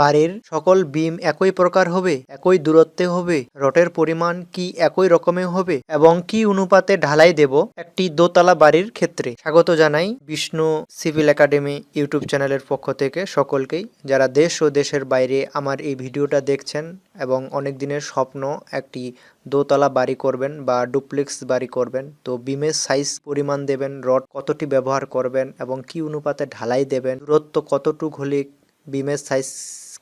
বাড়ির সকল বিম একই প্রকার হবে, একই দূরত্বে হবে, রটের পরিমাণ কি একই রকমের হবে এবং কি অনুপাতে ঢালাই দেব একটি দোতলা বাড়ির ক্ষেত্রে। স্বাগত জানাই বিষ্ণু সিভিল একাডেমি ইউটিউব চ্যানেলের পক্ষ থেকে সকলকেই। যারা দেশ ও দেশের বাইরে আমার এই ভিডিওটা দেখছেন এবং অনেক দিনের স্বপ্ন একটি দোতলা বাড়ি করবেন বা ডুপ্লেক্স বাড়ি করবেন, তো বিমের সাইজ, পরিমাণ দেবেন, রড কতটি ব্যবহার করবেন এবং কি অনুপাতে ঢালাই দেবেন, দূরত্ব কতটুক হলে বিমের সাইজ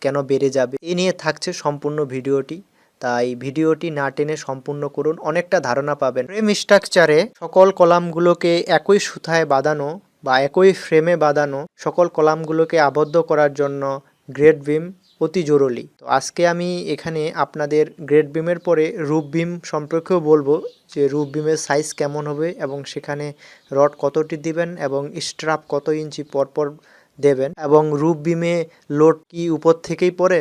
কেন বেড়ে যাবে? এই নিয়ে থাকছে সম্পূর্ণ ভিডিওটি। তাই ভিডিওটি না টেনে সম্পূর্ণ করুন, অনেকটা ধারণা পাবেন। ফ্রেম স্ট্রাকচারে সকল কলামগুলোকে একই সুথায় বাঁধানো বা একই ফ্রেমে বাঁধানো সকল কলামগুলোকে আবদ্ধ করার জন্য গ্রেড বিম অতি জরুরি। তো আজকে আমি এখানে আপনাদের গ্রেড বিমের পরে রূপ বিম সম্পর্কেও বলব যে রূপ বিমের সাইজ কেমন হবে এবং সেখানে রড কতটি দিবেন এবং স্ট্রাপ কত ইঞ্চি পরপর দেবেন এবং রূপ বিমে লোড কি উপর থেকেই পড়ে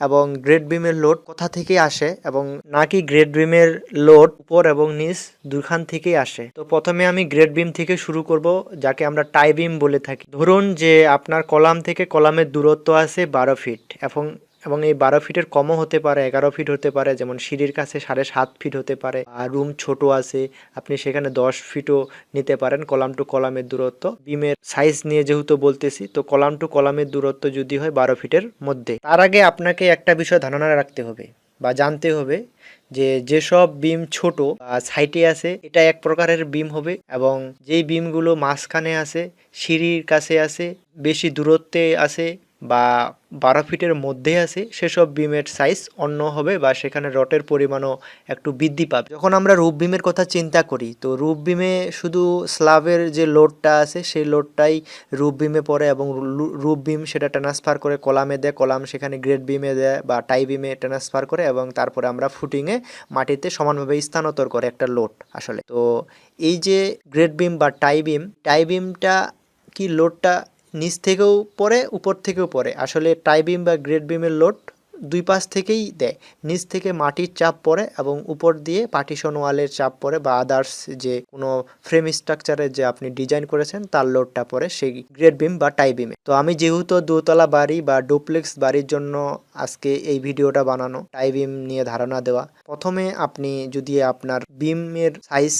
এবং গ্রেট বিমের লোড কোথা থেকে আসে এবং নাকি গ্রেট বিমের লোড উপর এবং নিচ দুখান থেকেই আসে। তো প্রথমে আমি গ্রেট বিম থেকে শুরু করব, যাকে আমরা টাই বিম বলে থাকি। ধরুন যে আপনার কলাম থেকে কলামের দূরত্ব আছে বারো ফিট এবং এবং এই বারো ফিটের কমও হতে পারে, এগারো ফিট হতে পারে, যেমন সিঁড়ির কাছে সাড়ে সাত ফিট হতে পারে, আর রুম ছোট আছে, আপনি সেখানে দশ ফিটও নিতে পারেন কলাম টু কলামের দূরত্ব। বিমের সাইজ নিয়ে যেহেতু বলতেছি, তো কলাম টু কলামের দূরত্ব যদি হয় বারো ফিটের মধ্যে। তার আগে আপনাকে একটা বিষয় ধারণা রাখতে হবে বা জানতে হবে যে যেসব বিম ছোট সাইটে আছে, এটা এক প্রকারের বিম হবে এবং যেই বিমগুলো মাঝখানে আছে, সিঁড়ির কাছে আছে, বেশি দূরত্বে আছে বা বারো ফিটের মধ্যে আছে, সেসব বিমের সাইজ অন্য হবে বা সেখানে রটের পরিমাণও একটু বৃদ্ধি পাবে। যখন আমরা রূপ বিমের কথা চিন্তা করি, তো রূপ বিমে শুধু স্ল্যাবের যে লোডটা আছে, সেই লোডটাই রূপ বিমে পড়ে এবং রূপ বিম সেটা ট্রান্সফার করে কলামে দেয়, কলাম সেখানে গ্রেড বিমে দেয় বা টাই বিমে ট্রান্সফার করে এবং তারপরে আমরা ফুটিংয়ে মাটিতে সমানভাবে স্থানান্তর করে একটা লোড আসলে। তো এই যে গ্রেড বিম বা টাই বিম টাই বিমটা কি লোডটা নিচ থেকেও পড়ে, উপর থেকেও পড়ে। আসলে টাই বিম বা গ্রেড বিমের লোড দুই পাশ থেকেই দেয়। নিচ থেকে মাটির চাপ পড়ে এবং উপর দিয়ে পার্টিশন ওয়ালের চাপ পড়ে বা আদার্স যে কোনো ফ্রেম স্ট্রাকচারের যে আপনি ডিজাইন করেছেন, তার লোডটা পড়ে সেই গ্রেড বিম বা টাই বিমে। তো আমি যেহেতু দোতলা বাড়ি বা ডুপ্লেক্স বাড়ির জন্য আজকে এই ভিডিওটা বানানো, টাই বিম নিয়ে ধারণা দেওয়া, প্রথমে আপনি যদি আপনার বিমের সাইজ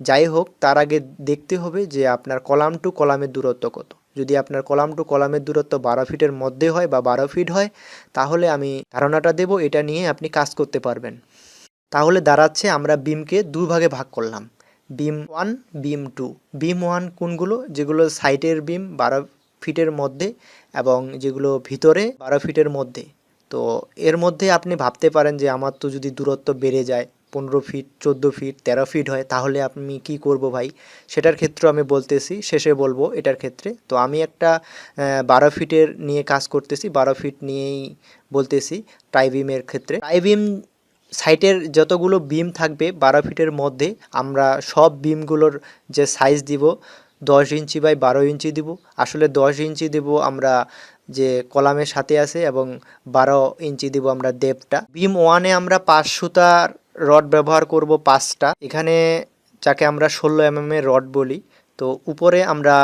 যাই হোক, তার আগে দেখতে হবে যে আপনার কলাম টু কলামের দূরত্ব কত। যদি আপনার কলাম টু কলামের দূরত্ব বারো ফিটের মধ্যে হয় বা বারো ফিট হয়, তাহলে আমি ধারণাটা দেব, এটা নিয়ে আপনি কাজ করতে পারবেন। তাহলে দাঁড়াচ্ছে আমরা বিমকে দু ভাগে ভাগ করলাম। Beam one beam two beam one কোনগুলো? যেগুলো সাইটের বিম বারো ফিটের মধ্যে এবং যেগুলো ভিতরে বারো ফিটের মধ্যে। তো এর মধ্যে আপনি ভাবতে পারেন যে আমার তো যদি দূরত্ব বেড়ে যায় পনেরো ফিট চোদ্দ ফিট তেরো ফিট হয়, তাহলে আমি কি করব ভাই? সেটার ক্ষেত্রে আমি বলতেছি, শেষে বলব এটার ক্ষেত্রে। তো আমি একটা বারো ফিটের নিয়ে কাজ করতেছি, বারো ফিট নিয়েই বলতেছি টাইবিমের ক্ষেত্রে। টাইবিম সাইটের যতগুলো বিম থাকবে, বারো ফিটের মধ্যে আমরা সব বিমগুলোর যে সাইজ দিব, দশ ইঞ্চি বাই বারো ইঞ্চি দিব। আসলে দশ ইঞ্চি দিব আমরা যে কলামের সাথে আছে এবং বারো ইঞ্চি দিব আমরা দেবটা বিম ওয়ানে আমরা পাঁচ সুতার রড ব্যবহার করব পাঁচটা। এখানে যাকে আমরা ষোলো এম এর রড বলি, তো উপরে আমরা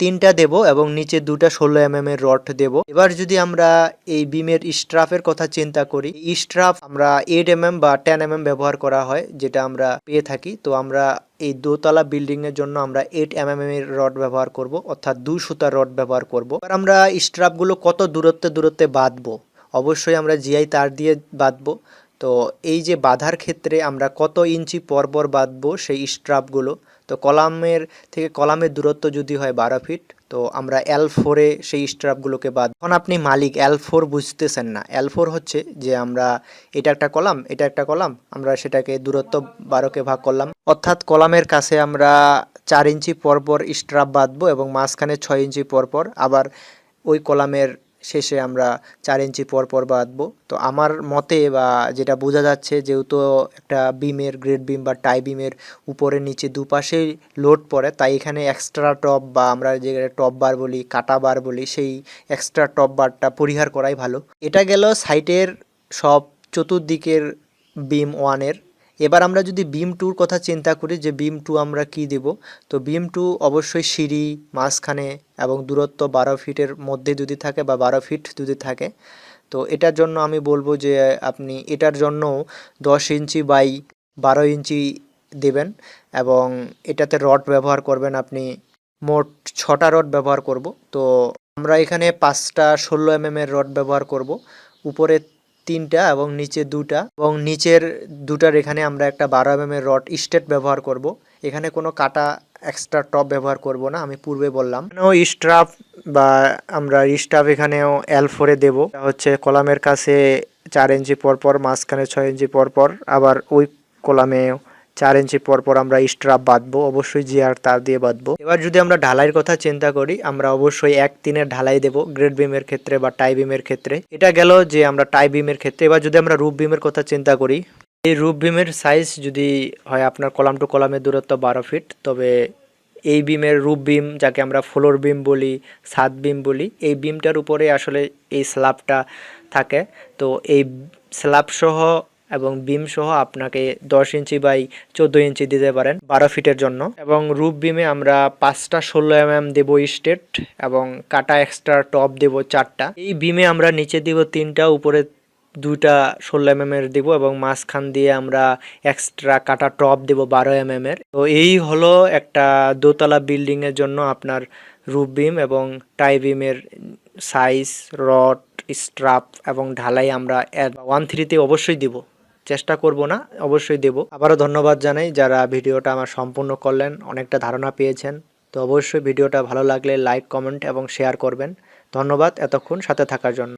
তিনটা দেব এবং নিচে দুটা ষোলো এম এর রড দেব। এবার যদি আমরা এই বিমের স্ট্রাফের কথা চিন্তা করি স্ট্রাফ আমরা এইট এম বা টেন এম ব্যবহার করা হয়, যেটা আমরা পেয়ে থাকি। তো আমরা এই দোতলা বিল্ডিং এর জন্য আমরা এইট এম এর রড ব্যবহার করব, অর্থাৎ দুই সুতার রড ব্যবহার করব। এবার আমরা স্ট্রাফগুলো কত দূরত্বে দূরত্বে বাঁধবো? অবশ্যই আমরা জিআই তার দিয়ে বাঁধবো। তো এই যে বাঁধার ক্ষেত্রে আমরা কত ইঞ্চি পরপর বাঁধবো সেই স্ট্রাপগুলো, তো কলামের থেকে কলামের দূরত্ব যদি হয় বারো ফিট, তো আমরা এল ফোরে সেই স্ট্রাপগুলোকে বাদ এখন আপনি মালিক এল ফোর বুঝতেছেন না। এল ফোর হচ্ছে যে আমরা এটা একটা কলাম, এটা একটা কলাম, আমরা সেটাকে দূরত্ব বারোকে ভাগ করলাম। অর্থাৎ কলামের কাছে আমরা চার ইঞ্চি পরপর স্ট্রাপ বাঁধবো এবং মাঝখানে ছয় ইঞ্চি পরপর আবার ওই কলামের শেষে আমরা চার ইঞ্চি পর পর বাঁধবো। তো আমার মতে বা যেটা বোঝা যাচ্ছে যেহেতু একটা বিমের, গ্রেড বিম বা টাই বিমের উপরে নিচে দুপাশেই লোড পড়ে, তাই এখানে এক্সট্রা টপ বা আমরা যে টপ বার বলি, কাটা বার বলি, সেই এক্সট্রা টপ বারটা পরিহার করাই ভালো। এটা গেল সাইটের সব চতুর্দিকের বিম ওয়ানের এবার আমরা যদি বিম টুর কথা চিন্তা করি যে বিম টু আমরা কি দেব? তো বিম টু অবশ্যই সিঁড়ি, মাঝখানে এবং দূরত্ব বারো ফিটের মধ্যে যদি থাকে বা বারো ফিট যদি থাকে। তো এটার জন্য আমি বলব যে আপনি এটার জন্য দশ ইঞ্চি বাই বারো ইঞ্চি দেবেন এবং এটাতে রড ব্যবহার করবেন আপনি মোট ছটা রড ব্যবহার করব। তো আমরা এখানে পাঁচটা ষোলো এম এর রড ব্যবহার করব। উপরে তিনটা এবং নিচে দুটা এবং নিচের দুটার এখানে আমরা একটা বারো এম এর রড স্টেট ব্যবহার করব। এখানে কোনো কাটা এক্সট্রা টপ ব্যবহার করব না, আমি পূর্বে বললাম। স্ট্রাফ বা আমরা স্টাফ এখানেও এল ফোরে দেবো। হচ্ছে কলামের কাছে চার ইঞ্চি পরপর পর মাঝখানে ছয় ইঞ্চি পরপর পর আবার ওই কলামে চার ইঞ্চি পর পর আমরা স্ট্রাপ বাঁধবো, অবশ্যই জিআর তার দিয়ে বাঁধবো। এবার যদি আমরা ঢালাইয়ের কথা চিন্তা করি, আমরা অবশ্যই এক তিনের ঢালাই দেবো গ্রেড বিমের ক্ষেত্রে বা টাই বিমের ক্ষেত্রে। এটা গেল যে আমরা টাই বিমের ক্ষেত্রে। এবার যদি আমরা রূপ বিমের কথা চিন্তা করি, এই রূপ বিমের সাইজ যদি হয় আপনার কলাম টু কলামের দূরত্ব বারো ফিট তবে এই বিমের রূপ বিম যাকে আমরা ফ্লোর বিম বলি, সাত বিম বলি, এই বিমটার উপরে আসলে এই স্ল্যাবটা থাকে। তো এই স্ল্যাব সহ এবং বিম সহ আপনাকে দশ ইঞ্চি বাই চোদ্দ ইঞ্চি দিতে পারেন বারো ফিটের জন্য। এবং রূপ বিমে আমরা পাঁচটা ষোলো এম এম দেবো স্টেট এবং কাটা এক্সট্রা টপ দেবো চারটা। এই বিমে আমরা নিচে দিব তিনটা, উপরে দুইটা ষোলো এম এর দিব এবং মাঝখান দিয়ে আমরা এক্সট্রা কাটা টপ দেব বারো এম এর। তো এই হলো একটা দোতলা বিল্ডিং এর জন্য আপনার রুফ বিম এবং টাই বিমের সাইজ, রড, স্ট্রাপ এবং ঢালাই আমরা ওয়ান থ্রিতে অবশ্যই দিব। চেষ্টা করব না, অবশ্যই দেব। আবারও ধন্যবাদ জানাই যারা ভিডিওটা আমার সম্পূর্ণ করলেন, অনেকটা ধারণা পেয়েছেন। তো অবশ্যই ভিডিওটা ভালো লাগলে লাইক, কমেন্ট এবং শেয়ার করবেন। ধন্যবাদ এতক্ষণ সাথে থাকার জন্য।